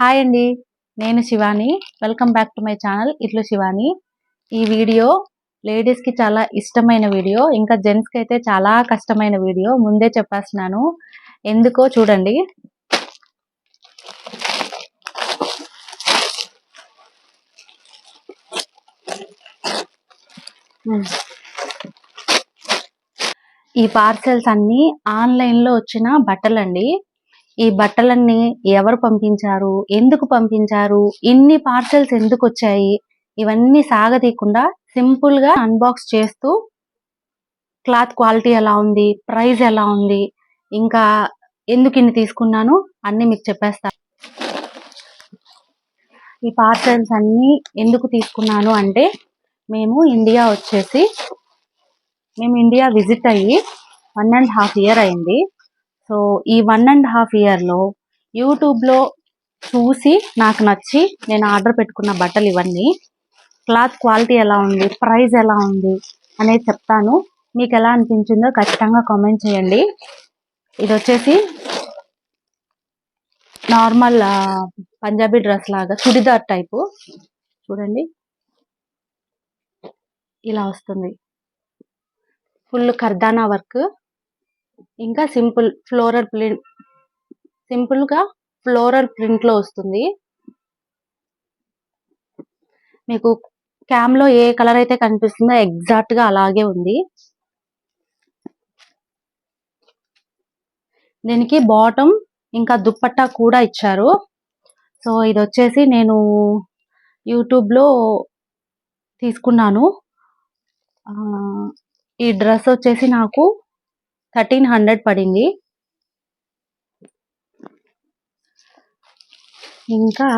Hi అండి నేను Shivani. Welcome back to my channel ఇట్లు శివాని. ఈ వీడియో లేడీస్కి చాలా ఇష్టమైన వీడియో ఇంకా జెంట్స్కి అయితే చాలా కష్టమైన వీడియో ముందే చెప్పేస్తున్నాను. ఎందుకో చూడండి. Hmm. ఈ పార్సెల్స్ అన్నీ ఆన్లైన్లో వచ్చిన బట్టలండి. ఈ బట్టలన్నీ ఎవరు పంపించారు? ఎందుకు పంపించారు? ఇన్ని పార్సెల్స్ ఎందుకు వచ్చాయి? ఇవన్నీ సాగతీయకుండా సింపుల్గా అన్బాక్స్ చేస్తూ క్లాత్ క్వాలిటీ ఎలా ఉంది? ప్రైస్ ఎలా ఉంది? ఇంకా ఎందుకు ఇన్ని తీసుకున్నాను? అన్ని మీకు చెప్పేస్తా. ఈ పార్సెల్స్ అన్ని ఎందుకు తీసుకున్నాను అంటే మేము ఇండియా వచ్చేసి మేము ఇండియా విజిట్ అయ్యి వన్ అండ్ హాఫ్ ఇయర్ అయింది. సో ఈ వన్ అండ్ హాఫ్ ఇయర్లో యూట్యూబ్లో చూసి నాకు నచ్చి నేను ఆర్డర్ పెట్టుకున్న బట్టలు ఇవన్నీ. క్లాత్ క్వాలిటీ ఎలా ఉంది? ప్రైస్ ఎలా ఉంది? అనేది చెప్తాను. మీకు ఎలా అనిపించిందో ఖచ్చితంగా కామెంట్ చేయండి. ఇది వచ్చేసి నార్మల్ పంజాబీ డ్రెస్ లాగా చుడిదార్ టైపు. చూడండి. ఇలా వస్తుంది. Full కర్దానా work. ఇంకా సింపుల్ ఫ్లోరల్ ప్రింట్ సింపుల్గా ఫ్లోరల్ ప్రింట్లో వస్తుంది. మీకు క్యామ్లో ఏ కలర్ అయితే కనిపిస్తుందో ఎగ్జాక్ట్గా అలాగే ఉంది. దీనికి బాటమ్ ఇంకా దుప్పట్టా కూడా ఇచ్చారు. సో ఇది వచ్చేసి నేను యూట్యూబ్లో తీసుకున్నాను ఈ డ్రెస్ వచ్చేసి నాకు థర్టీన్ హండ్రెడ్ పడింది. ఇంకా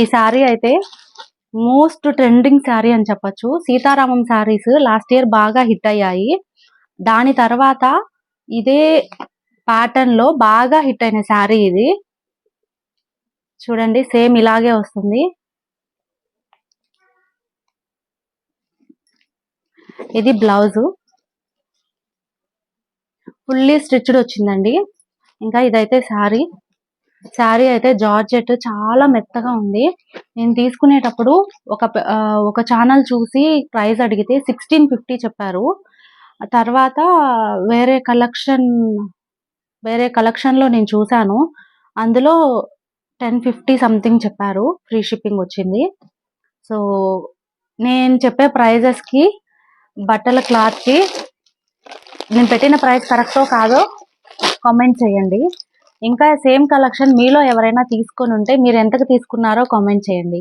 ఈ శారీ అయితే మోస్ట్ ట్రెండింగ్ శారీ అని చెప్పొచ్చు. సీతారామం శారీస్ లాస్ట్ ఇయర్ బాగా హిట్ అయ్యాయి. దాని తర్వాత ఇదే ప్యాటర్న్లో బాగా హిట్ అయిన శారీ ఇది. చూడండి సేమ్ ఇలాగే వస్తుంది. ఇది బ్లౌజు. ఫుల్లీ స్టిచ్డ్ వచ్చిందండి. ఇంకా ఇదైతే శారీ. శారీ అయితే జార్జెట్ చాలా మెత్తగా ఉంది. నేను తీసుకునేటప్పుడు ఒక ఒక ఛానల్ చూసి ప్రైస్ అడిగితే సిక్స్టీన్ ఫిఫ్టీ చెప్పారు. తర్వాత వేరే కలెక్షన్ వేరే కలెక్షన్లో నేను చూశాను. అందులో టెన్ ఫిఫ్టీ సంథింగ్ చెప్పారు. ఫ్రీ షిప్పింగ్ వచ్చింది. సో నేను చెప్పే ప్రైజెస్కి బట్టల క్లాత్కి నేను పెట్టిన ప్రైస్ కరెక్టో కాదో కామెంట్ చేయండి. ఇంకా సేమ్ కలెక్షన్ మీలో ఎవరైనా తీసుకొని ఉంటే మీరు ఎంతకు తీసుకున్నారో కామెంట్ చేయండి.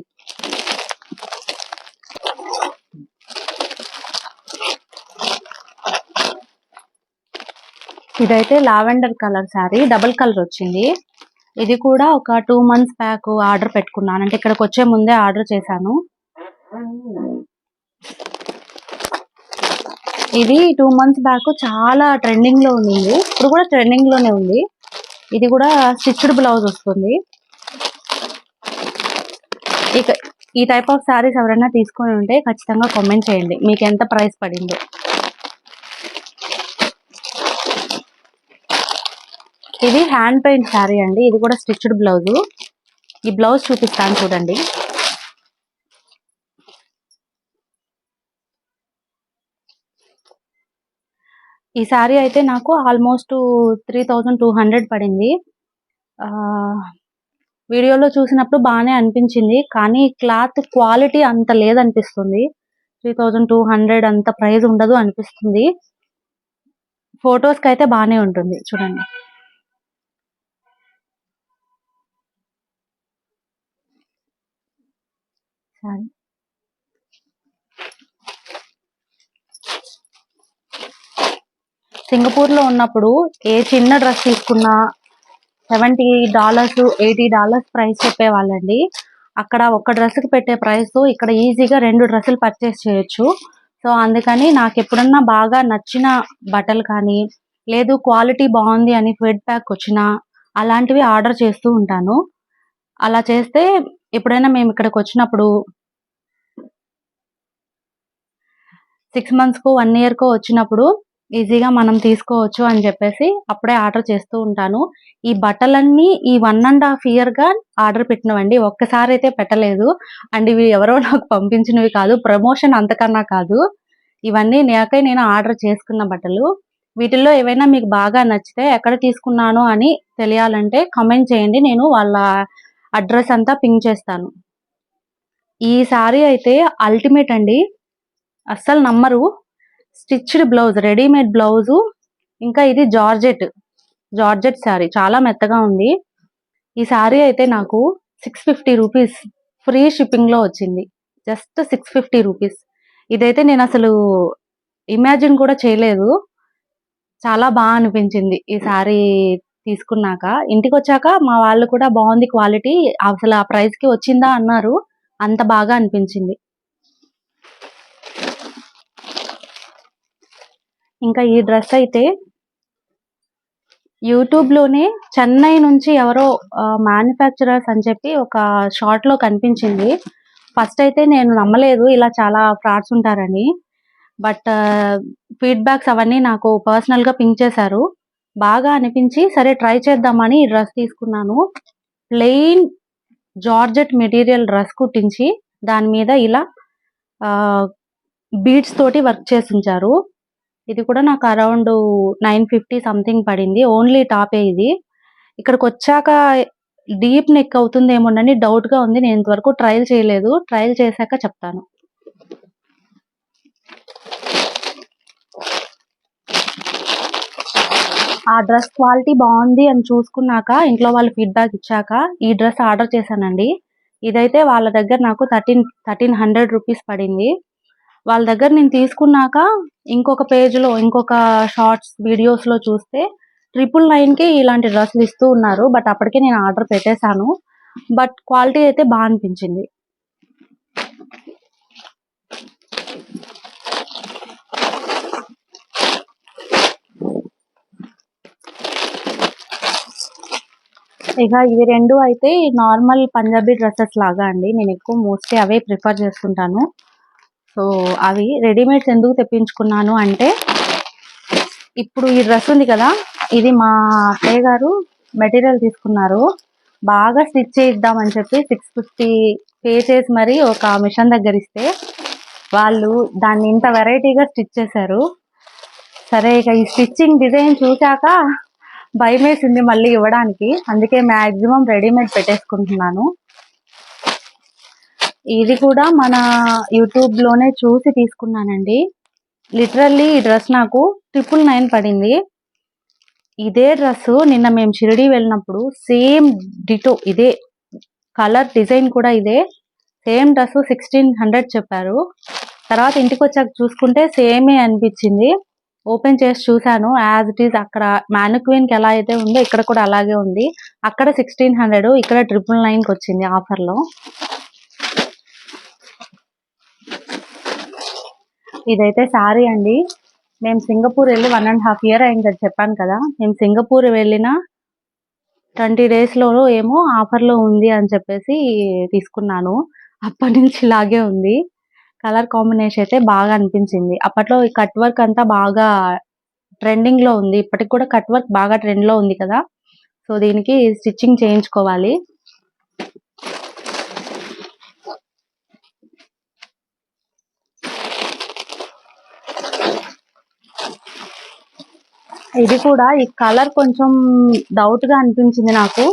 ఇదైతే lavender colour sari double colour వచ్చింది. ఇది కూడా ఒక టూ మంత్స్ బ్యాక్ ఆర్డర్ పెట్టుకున్నాను. అంటే ఇక్కడికి వచ్చే ముందే ఆర్డర్ చేశాను. ఇది టూ మంత్స్ బ్యాక్ చాలా ట్రెండింగ్లో ఉంది ఇప్పుడు కూడా ట్రెండింగ్లోనే ఉంది. ఇది కూడా స్టిచ్డ్ బ్లౌజ్ వస్తుంది. ఇక ఈ టైప్ ఆఫ్ సారీస్ ఎవరైనా తీసుకొని ఉంటే ఖచ్చితంగా కామెంట్ చేయండి. మీకు ఎంత ప్రైస్ పడిందో. ఇది హ్యాండ్ పెయింట్ శారీ అండి. ఇది కూడా స్టిచ్డ్ బ్లౌజు ఈ బ్లౌజ్ చూపిస్తాను చూడండి. ఈ శారీ అయితే నాకు almost three thousand two hundred పడింది. వీడియోలో చూసినప్పుడు బాగానే అనిపించింది కానీ క్లాత్ క్వాలిటీ అంత లేదనిపిస్తుంది. త్రీ థౌజండ్ టూ హండ్రెడ్ అంత ప్రైస్ ఉండదు అనిపిస్తుంది. ఫొటోస్కి అయితే బాగానే ఉంటుంది చూడండి. సారీ. సింగపూర్లో ఉన్నప్పుడు ఏ చిన్న డ్రెస్ తీసుకున్నా seventy dollars eighty dollars price చెప్పేవాళ్ళండి. అక్కడ ఒక డ్రెస్కి పెట్టే ప్రైస్ ఇక్కడ ఈజీగా రెండు డ్రెస్సులు పర్చేస్ చేయొచ్చు. సో అందుకని నాకు ఎప్పుడన్నా బాగా నచ్చిన బట్టలు కానీ లేదు క్వాలిటీ బాగుంది అని ఫీడ్బ్యాక్ వచ్చినా అలాంటివి ఆర్డర్ చేస్తూ ఉంటాను. అలా చేస్తే ఎప్పుడైనా మేము ఇక్కడికి వచ్చినప్పుడు సిక్స్ మంత్స్కు వన్ ఇయర్ కో వచ్చినప్పుడు ఈజీగా మనం తీసుకోవచ్చు అని చెప్పేసి అప్పుడే ఆర్డర్ చేస్తూ ఉంటాను. ఈ బట్టలన్నీ ఈ వన్ అండ్ హాఫ్ ఇయర్గా ఆర్డర్ పెట్టినవండి. ఒక్కసారి అయితే పెట్టలేదు. అండ్ ఇవి ఎవరో నాకు పంపించినవి కాదు. ప్రమోషన్ అంతకన్నా కాదు. ఇవన్నీ నాకై నేను ఆర్డర్ చేసుకున్న బట్టలు. వీటిల్లో ఏవైనా మీకు బాగా నచ్చితే ఎక్కడ తీసుకున్నాను అని తెలియాలంటే కమెంట్ చేయండి. నేను వాళ్ళ అడ్రస్ అంతా పింక్ చేస్తాను. ఈ సారీ అయితే అల్టిమేట్ అండి. అస్సలు నమ్మరు. స్టిచ్డ్ బ్లౌజ్ రెడీమేడ్ బ్లౌజు ఇంకా ఇది జార్జెట్ జార్జెట్ శారీ. చాలా మెత్తగా ఉంది. ఈ శారీ అయితే నాకు సిక్స్ ఫిఫ్టీ రూపీస్ ఫ్రీ షిప్పింగ్లో వచ్చింది. Just six fifty rupees. ఇదైతే నేను అసలు ఇమాజిన్ కూడా చేయలేదు. చాలా బాగా అనిపించింది ఈ శారీ తీసుకున్నాక. ఇంటికి వచ్చాక మా వాళ్ళు కూడా బాగుంది క్వాలిటీ అసలు ఆ ప్రైస్కి వచ్చిందా అన్నారు అంత బాగా అనిపించింది. ఇంకా ఈ డ్రెస్ అయితే యూట్యూబ్లోనే చెన్నై నుంచి ఎవరో మ్యానుఫ్యాక్చరర్స్ అని చెప్పి ఒక షార్ట్లో కనిపించింది. ఫస్ట్ అయితే నేను నమ్మలేదు ఇలా చాలా ఫ్రాడ్స్ ఉంటారని. బట్ ఫీడ్బ్యాక్స్ అవన్నీ నాకు పర్సనల్గా పింక్ చేశారు. బాగా అనిపించి సరే ట్రై చేద్దామని ఈ డ్రెస్ తీసుకున్నాను. ప్లెయిన్ జార్జెట్ మెటీరియల్ డ్రెస్ కుట్టించి దాని మీద ఇలా బీడ్స్ తోటి వర్క్ చేసి ఉంచారు ఇది కూడా నాకు అరౌండ్ నైన్ ఫిఫ్టీ సంథింగ్ పడింది. ఓన్లీ టాపే ఇది. ఇక్కడికి వచ్చాక డీప్ నెక్ అవుతుందేమోనని డౌట్గా ఉంది. నేను ఇంతవరకు ట్రయల్ చేయలేదు. ట్రయల్ చేశాక చెప్తాను. ఆ డ్రెస్ క్వాలిటీ బాగుంది అని చూసుకున్నాక ఇంట్లో వాళ్ళు ఫీడ్బ్యాక్ ఇచ్చాక ఈ డ్రెస్ ఆర్డర్ చేశానండి. ఇదైతే వాళ్ళ దగ్గర నాకు థర్టీన్ థర్టీన్ హండ్రెడ్ రూపీస్ పడింది. వాళ్ళ దగ్గర నేను తీసుకున్నాక ఇంకొక పేజ్లో ఇంకొక షార్ట్స్ వీడియోస్లో చూస్తే ట్రిపుల్ నైన్కి ఇలాంటి డ్రెస్సులు ఇస్తూ ఉన్నారు. బట్ అప్పటికే నేను ఆర్డర్ పెట్టేశాను. బట్ క్వాలిటీ అయితే బాగా అనిపించింది. ఇక ఇవి రెండు అయితే నార్మల్ పంజాబీ డ్రెస్సెస్ లాగా అండి. నేను ఎక్కువ మోస్ట్లీ అవే ప్రిఫర్ చేస్తుంటాను సో అవి రెడీమేడ్స్ ఎందుకు తెప్పించుకున్నాను అంటే ఇప్పుడు ఈ డ్రెస్ ఉంది కదా ఇది మా అత్తయ్య గారు మెటీరియల్ తీసుకున్నారు. బాగా స్టిచ్ చేయిద్దామని చెప్పి సిక్స్ ఫిఫ్టీ పే చేసి మరి ఒక మిషన్ దగ్గర ఇస్తే వాళ్ళు దాన్ని ఇంత వెరైటీగా స్టిచ్ చేశారు. సరే ఇక ఈ స్టిచ్చింగ్ డిజైన్ చూశాక భయమేసింది మళ్ళీ ఇవ్వడానికి. అందుకే మ్యాక్సిమం రెడీమేడ్ పెట్టేసుకుంటున్నాను. ఇది కూడా మన యూట్యూబ్లోనే చూసి తీసుకున్నానండి. లిటరల్లీ ఈ డ్రెస్ నాకు ట్రిపుల్ నైన్ పడింది. ఇదే డ్రెస్ నిన్న మేము షిరిడి వెళ్ళినప్పుడు సేమ్ డిటో ఇదే కలర్ డిజైన్ కూడా ఇదే. సేమ్ డ్రెస్ సిక్స్టీన్ హండ్రెడ్ చెప్పారు. తర్వాత ఇంటికి వచ్చాక చూసుకుంటే సేమే అనిపించింది. ఓపెన్ చేసి చూసాను యాజ్ ఇట్ ఈస్ అక్కడ మ్యానుక్వీన్కి ఎలా అయితే ఉందో ఇక్కడ కూడా అలాగే ఉంది. అక్కడ సిక్స్టీన్ హండ్రెడ్ ఇక్కడ ట్రిపుల్ నైన్కి వచ్చింది ఆఫర్ ఇదైతే సారీ అండి. మేము సింగపూర్ వెళ్ళి వన్ అండ్ హాఫ్ ఇయర్ అయింది అది చెప్పాను కదా. మేము సింగపూర్ వెళ్ళిన ట్వంటీ డేస్లో ఏమో ఆఫర్లో ఉంది అని చెప్పేసి తీసుకున్నాను. అప్పటి నుంచి ఇలాగే ఉంది. కలర్ కాంబినేషన్ అయితే బాగా అనిపించింది. అప్పట్లో ఈ కట్ వర్క్ అంతా బాగా ట్రెండింగ్లో ఉంది. ఇప్పటికి కూడా కట్ వర్క్ బాగా ట్రెండ్లో ఉంది కదా. సో దీనికి స్టిచ్చింగ్ చేయించుకోవాలి. ఇది కూడా ఈ కలర్ కొంచెం డౌట్గా అనిపించింది నాకు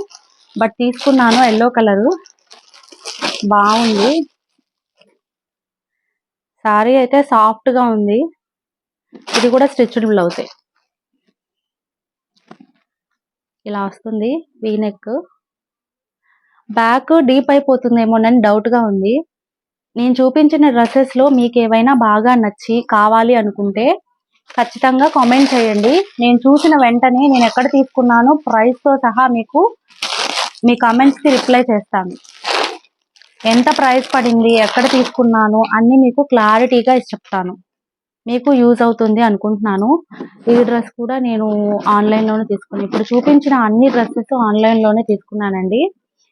బట్ తీసుకున్నాను ఎల్లో కలర్. బాగుంది. సారీ అయితే సాఫ్ట్గా ఉంది. ఇది కూడా స్టిచ్డ్ బ్లౌజ్. ఇలా వస్తుంది వీ నెక్. బ్యాక్ డీప్ అయిపోతుందేమోనని డౌట్గా ఉంది. నేను చూపించిన డ్రెస్సెస్లో మీకు ఏవైనా బాగా నచ్చి కావాలి అనుకుంటే ఖచ్చితంగా కామెంట్ చేయండి. నేను చూసిన వెంటనే నేను ఎక్కడ తీసుకున్నానో ప్రైస్తో సహా మీకు మీ కామెంట్స్కి రిప్లై చేస్తాను. ఎంత ప్రైస్ పడింది ఎక్కడ తీసుకున్నాను అన్ని మీకు క్లారిటీగా చెప్తాను. మీకు యూజ్ అవుతుంది అనుకుంటున్నాను. ఈ డ్రెస్ కూడా నేను ఆన్లైన్లోనే తీసుకున్నాను. ఇప్పుడు చూపించిన అన్ని డ్రెస్సెస్ ఆన్లైన్లోనే తీసుకున్నానండి.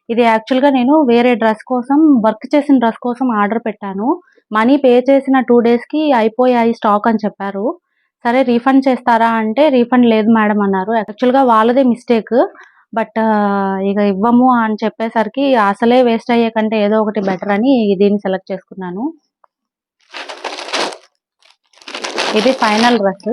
ఇది యాక్చువల్గా నేను వేరే డ్రెస్ కోసం వర్క్ చేసిన డ్రెస్ కోసం ఆర్డర్ పెట్టాను. మనీ పే చేసిన టూ డేస్కి అయిపోయాయి స్టాక్ అని చెప్పారు. సరే రీఫండ్ చేస్తారా అంటే రీఫండ్ లేదు మేడం అన్నారు. యాక్చువల్గా వాళ్ళదే మిస్టేక్. బట్ ఇక ఇవ్వము అని చెప్పేసరికి అసలే వేస్ట్ అయ్యే కంటే ఏదో ఒకటి బెటర్ అని దీన్ని సెలెక్ట్ చేసుకున్నాను. ఇది ఫైనల్ డ్రెస్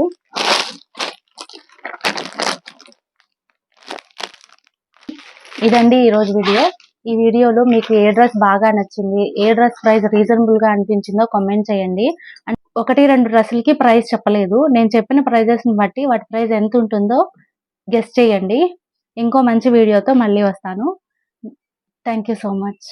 ఇదండి ఈ రోజు వీడియో. ఈ వీడియోలో మీకు ఏ డ్రెస్ బాగా నచ్చింది ఏ డ్రెస్ ప్రైస్ రీజనబుల్గా అనిపించిందో కామెంట్ చేయండి. ఒకటి రెండు డ్రెస్సులకి ప్రైస్ చెప్పలేదు. నేను చెప్పిన ప్రైజెస్ని బట్టి వాటి ప్రైస్ ఎంత ఉంటుందో గెస్ట్ చేయండి. ఇంకో మంచి వీడియోతో మళ్ళీ వస్తాను. Thank you so much